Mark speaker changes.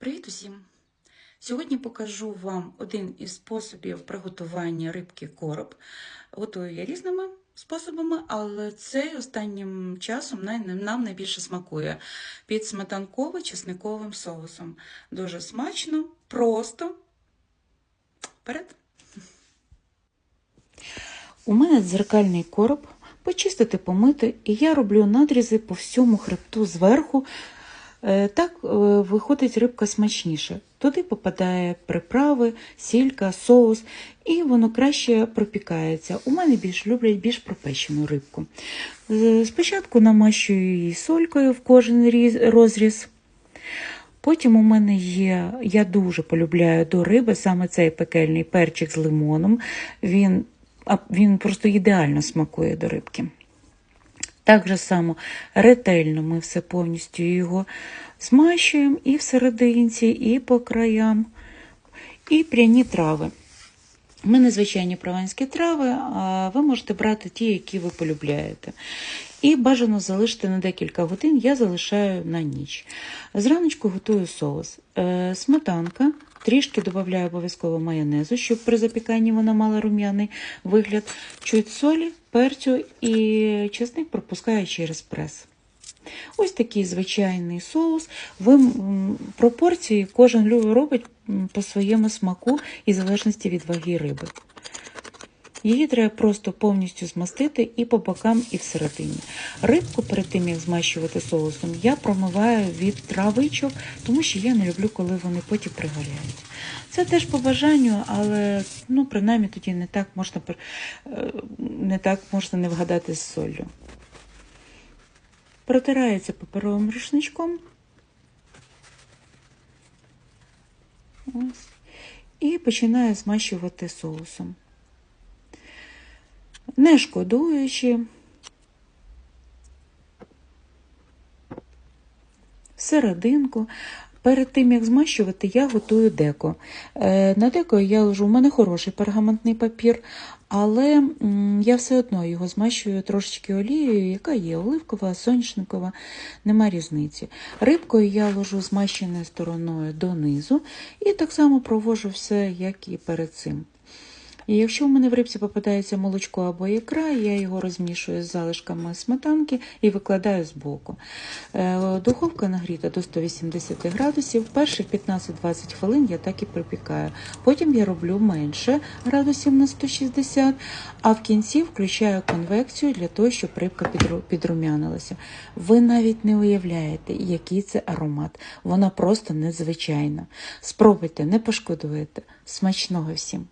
Speaker 1: Привіт усім! Сьогодні покажу вам один із способів приготування рибки короб. Готую я різними способами, але цей останнім часом нам найбільше смакує під сметанково-чесниковим соусом. Дуже смачно, просто. Вперед! У мене дзеркальний короб, почистити, помити, і я роблю надрізи по всьому хребту зверху. Е, Так е, виходить рибка смачніше. Туди попадає приправи, сілька, соус, і воно краще пропікається. У мене більш люблять більш пропечену рибку. Спочатку намащую її солькою в кожен різ- розріз. Потім у мене є, я дуже полюбляю до риби саме цей пекельний перчик з лимоном. Він, він просто ідеально смакує до рибки. Так же само ретельно ми все повністю його змащуємо і всерединці, і по краям, і пряні трави. У мене звичайні прованські трави, а ви можете брати ті, які ви полюбляєте. І бажано залишити на декілька годин, я залишаю на ніч. Зраночку готую соус. Е, Сметанка, трішки додаю обов'язково майонезу, щоб при запіканні вона мала рум'яний вигляд. Чуть солі, перцю і чесник пропускаю через прес. Ось такий звичайний соус. Ви пропорції кожен робить по своєму смаку і залежності від ваги риби. Її треба просто повністю змастити і по бокам, і всередині. Рибку перед тим, як змащувати соусом, я промиваю від травичок, тому що я не люблю, коли вони потім пригоряють. Це теж по бажанню, але ну, принаймні тоді не так можна, е, не так можна не вгадати з солью. Протирається паперовим рушничком. Ось. І починаю змащувати соусом. Не шкодуючи. Серединку. Перед тим, як змащувати, я готую деко. Е, На деко я ложу, у мене хороший пергаментний папір, але я все одно його змащую трошечки олією, яка є оливкова, соняшникова, нема різниці. Рибкою я ложу змащеною стороною донизу і так само провожу все, як і перед цим. І якщо в мене в рибці попадається молочко або ікра, я його розмішую з залишками сметанки і викладаю збоку. Е, Духовка нагріта до 180 градусів. Перших 15-20 хвилин я так і припікаю. Потім я роблю менше градусів на 160, а в кінці включаю конвекцію для того, щоб рибка підрумянилася. Ви навіть не уявляєте, який це аромат. Вона просто незвичайна. Спробуйте, не пошкодуєте. Смачного всім!